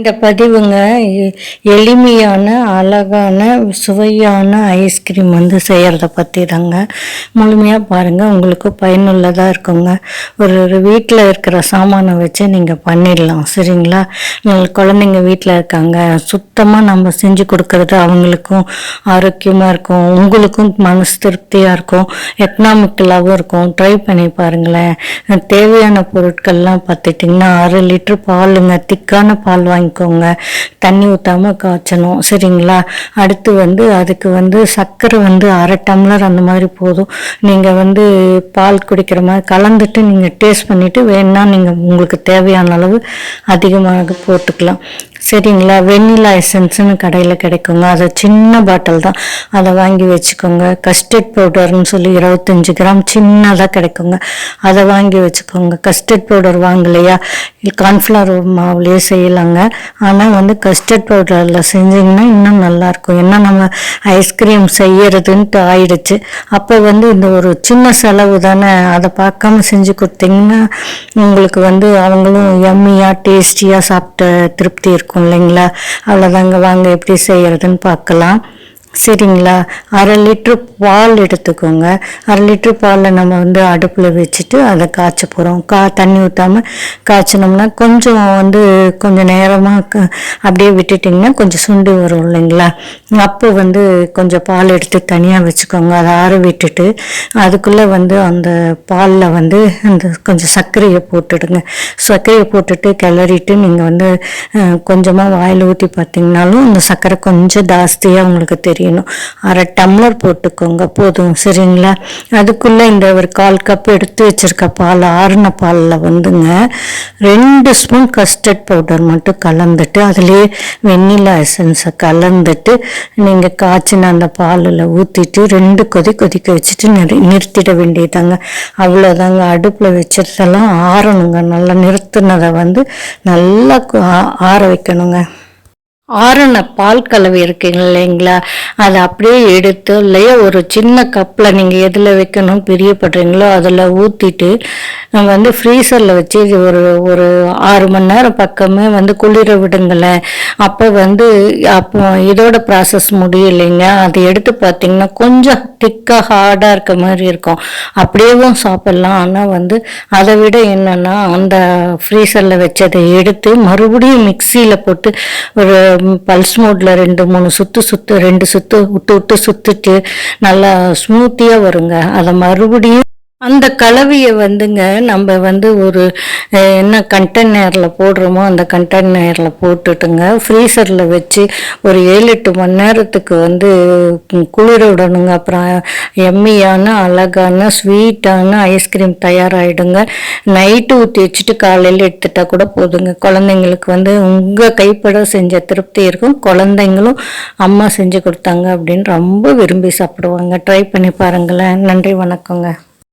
இந்த பதிவுங்க எளிமையான அழகான சுவையான ஐஸ்கிரீம் வந்து செய்கிறத பற்றி தாங்க முழுமையாக பாருங்கள் உங்களுக்கு பயனுள்ளதாக இருக்குங்க. ஒரு ஒரு வீட்டில் இருக்கிற சாமானை வச்சு நீங்கள் பண்ணிடலாம் சரிங்களா? குழந்தைங்க வீட்டில் இருக்காங்க சுத்தமாக நம்ம செஞ்சு கொடுக்கறது அவங்களுக்கும் ஆரோக்கியமாக இருக்கும் உங்களுக்கும் மனசு திருப்தியாக இருக்கும் எக்கனாமிக்கலாகவும் இருக்கும். ட்ரை பண்ணி பாருங்களேன். தேவையான பொருட்கள்லாம் பார்த்துட்டிங்கன்னா அரை லிட்டர் பாலுங்க திக்கான பால் வாங்கி வாங்கிக்கோங்க. தண்ணி ஊற்றாம காய்ச்சணும். சரிங்களா? அடுத்து வந்து அதுக்கு வந்து சர்க்கரை வந்து அரை டம்ளர் அந்த மாதிரி போதும். நீங்கள் வந்து பால் குடிக்கிற மாதிரி கலந்துட்டு நீங்கள் டேஸ்ட் பண்ணிவிட்டு வேணால் நீங்கள் உங்களுக்கு தேவையான அளவு அதிகமாக போட்டுக்கலாம். சரிங்களா? வெண்ணிலா எசன்ஸ்னு கடையில் கிடைக்குங்க. அது சின்ன பாட்டில் தான். அதை வாங்கி வச்சுக்கோங்க. கஸ்டர்ட் பவுடர்னு சொல்லி இருபத்தஞ்சி கிராம் சின்னதாக கிடைக்குங்க. அதை வாங்கி வச்சுக்கோங்க. கஸ்டர்ட் பவுடர் வாங்கலையா? கார்ன்ஃப்ளவர் மாவுலேயே செய்யலாங்க. ஆனால் வந்து கஸ்டர்ட் பவுடரில் செஞ்சிங்கன்னா இன்னும் நல்லாயிருக்கும். ஏன்னா நம்ம ஐஸ்கிரீம் செய்யறதுன்ட்டு ஆயிடுச்சு. அப்போ வந்து இந்த ஒரு சின்ன செலவு தானே. அதை பார்க்காம செஞ்சு கொடுத்தீங்கன்னா உங்களுக்கு வந்து அவங்களும் எம்மியாக டேஸ்டியாக சாப்பிட்ட திருப்தி இருக்கும். இல்லைங்களா? அவ்வளோதாங்க வாங்க எப்படி செய்யறதுன்னு பார்க்கலாம். சரிங்களா? அரை லிட்ரு பால் எடுத்துக்கோங்க. அரை லிட்ரு பாலில் நம்ம வந்து அடுப்பில் வச்சுட்டு அதை காய்ச்ச போகிறோம் கா தண்ணி ஊற்றாமல் காய்ச்சினோம்னா கொஞ்சம் வந்து கொஞ்சம் நேரமாக அப்படியே விட்டுட்டிங்கன்னா கொஞ்சம் சுண்டு வரும் இல்லைங்களா? அப்போ வந்து கொஞ்சம் பால் எடுத்து தனியாக வச்சுக்கோங்க. அதை ஆற விட்டுட்டு அதுக்குள்ளே வந்து அந்த பாலில் வந்து அந்த கொஞ்சம் சர்க்கரையை போட்டுடுங்க. சர்க்கரையை போட்டுட்டு கிளறிட்டு நீங்கள் வந்து கொஞ்சமாக வாயில் ஊற்றி பார்த்தீங்கனாலும் அந்த சர்க்கரை கொஞ்சம் ஜாஸ்தியாக உங்களுக்கு தெரியும். தெரியணும் அரை டம்ளர் போட்டுக்கோங்க போதும் சரிங்களா? அதுக்குள்ளே இந்த ஒரு கால் கப் எடுத்து வச்சிருக்க பால் ஆறுன பாலில் வந்துங்க ரெண்டு ஸ்பூன் கஸ்டர்ட் பவுடர் மட்டும் கலந்துட்டு அதுலேயே வெண்ணிலா எசன்ஸை கலந்துட்டு நீங்கள் காய்ச்சின அந்த பாலில் ஊற்றிட்டு ரெண்டு கொதி கொதிக்க வச்சுட்டு நிறு நிறுத்திட வேண்டியதாங்க அவ்வளோதாங்க அடுப்பில் வச்சதெல்லாம் ஆறணுங்க. நல்லா நிறுத்தினதை வந்து நல்லா ஆ- ஆற வைக்கணுங்க. ஆறுன பால் கலவை இருக்குங்க இல்லைங்களா? அதை அப்படியே எடுத்து இல்லையா ஒரு சின்ன கப்பில் நீங்கள் எதில் வைக்கணும் பிரியப்படுறீங்களோ அதில் ஊற்றிட்டு நம்ம வந்து ஃப்ரீசரில் வச்சு இது ஒரு ஒரு ஆறு மணி நேரம் பக்கமே வந்து குளிர விடுங்களேன். அப்போ வந்து அப்போ இதோட ப்ராசஸ் முடியலைங்க. அதை எடுத்து பார்த்தீங்கன்னா கொஞ்சம் திக்காக ஹார்டாக இருக்க மாதிரி இருக்கும். அப்படியேவும் சாப்பிட்லாம். ஆனால் வந்து அதை விட என்னென்னா அந்த ஃப்ரீசரில் வச்சதை எடுத்து மறுபடியும் மிக்சியில் போட்டு ஒரு பல்ஸ் மோட்ல ரெண்டு மூணு சுத்து சுத்து ரெண்டு சுத்து விட்டு விட்டு சுத்துட்டு நல்லா ஸ்மூத்தியாக வருங்க. அதை மறுபடியும் அந்த கலவையை வந்துங்க நம்ம வந்து ஒரு என்ன கண்டெய்னரில் போடுறோமோ அந்த கண்டெய்னரில் போட்டுட்டுங்க ஃப்ரீசரில் வச்சு ஒரு ஏழு எட்டு மணி நேரத்துக்கு வந்து குளிர விடணுங்க. அப்புறம் எம்மியான அழகான ஸ்வீட்டான ஐஸ்கிரீம் தயாராகிடுங்க நைட்டு ஊற்றி வச்சுட்டு காலையில் எடுத்துட்டா கூட போதுங்க. குழந்தைங்களுக்கு வந்து உங்கள் கைப்பட செஞ்ச திருப்தி இருக்கும். குழந்தைங்களும் அம்மா செஞ்சு கொடுத்தாங்க அப்படின்னு ரொம்ப விரும்பி சாப்பிடுவாங்க. ட்ரை பண்ணி பாருங்களேன். நன்றி வணக்கங்க.